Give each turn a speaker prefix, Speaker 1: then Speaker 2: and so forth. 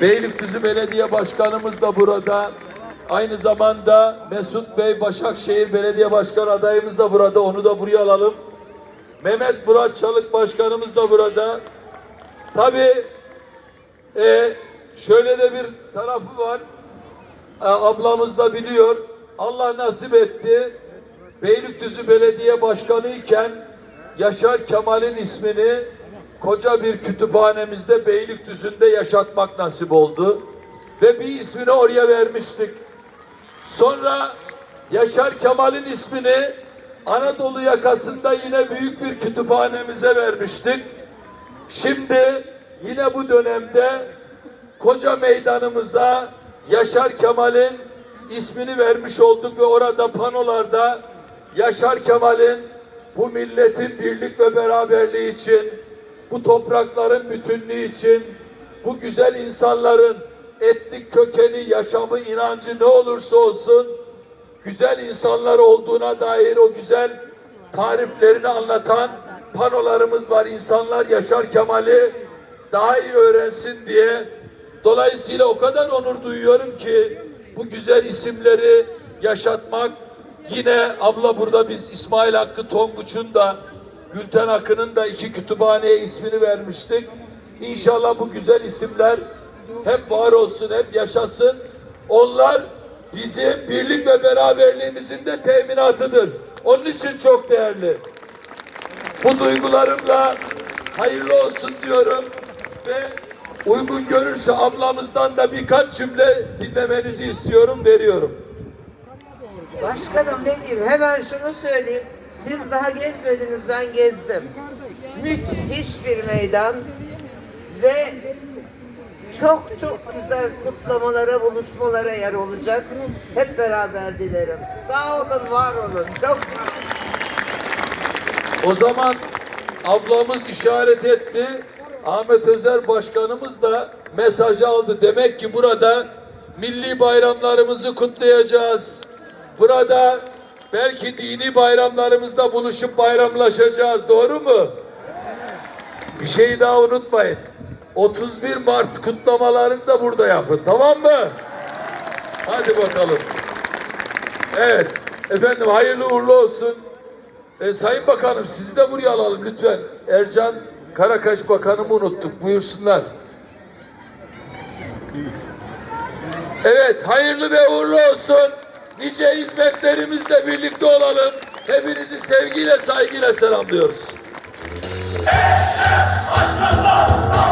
Speaker 1: Beylikdüzü Belediye Başkanımız da burada. Aynı zamanda Mesut Bey Başakşehir Belediye Başkanı adayımız da burada. Onu da buraya alalım. Mehmet Murat Çalık Başkanımız da burada. Tabii e, şöyle de bir tarafı var. E, ablamız da biliyor. Allah nasip etti. Beylikdüzü Belediye Başkanı iken Yaşar Kemal'in ismini koca bir kütüphanemizde Beylikdüzü'nde yaşatmak nasip oldu. Ve bir ismini oraya vermiştik. Sonra Yaşar Kemal'in ismini Anadolu yakasında yine büyük bir kütüphanemize vermiştik. Şimdi yine bu dönemde koca meydanımıza Yaşar Kemal'in ismini vermiş olduk ve orada panolarda Yaşar Kemal'in bu milletin birlik ve beraberliği için, bu toprakların bütünlüğü için, bu güzel insanların etnik kökeni, yaşamı, inancı ne olursa olsun güzel insanlar olduğuna dair o güzel tariflerini anlatan panolarımız var. İnsanlar Yaşar Kemal'i daha iyi öğrensin diye. Dolayısıyla o kadar onur duyuyorum ki bu güzel isimleri yaşatmak yine abla burada biz İsmail Hakkı Tonguç'un da Gülten Akın'ın da iki kütüphaneye ismini vermiştik. İnşallah bu güzel isimler hep var olsun, hep yaşasın. Onlar bizim birlik ve beraberliğimizin de teminatıdır. Onun için çok değerli. Bu duygularımla hayırlı olsun diyorum ve uygun görürse ablamızdan da birkaç cümle dinlemenizi istiyorum, veriyorum.
Speaker 2: Başkanım ne diyeyim hemen şunu söyleyeyim. Siz daha gezmediniz ben gezdim. Müthiş bir meydan ve çok çok güzel kutlamalara, buluşmalara yer olacak. Hep beraber dilerim. Sağ olun, var olun. Çok sağ olun.
Speaker 1: O zaman ablamız işaret etti. Ahmet Özer Başkanımız da mesajı aldı. Demek ki burada milli bayramlarımızı kutlayacağız. Burada belki dini bayramlarımızda buluşup bayramlaşacağız. Doğru mu? Bir şeyi daha unutmayın. 31 Mart kutlamalarını da burada yapın. Tamam mı? Hadi bakalım. Evet. Efendim hayırlı uğurlu olsun. E, Sayın Bakanım sizi de buraya alalım lütfen. Ercan Karakaş Bakanımı unuttuk. Buyursunlar. Evet hayırlı ve uğurlu olsun nice hizmetlerimizle birlikte olalım. Hepinizi sevgiyle, saygıyla selamlıyoruz. Eşref Başkanlar!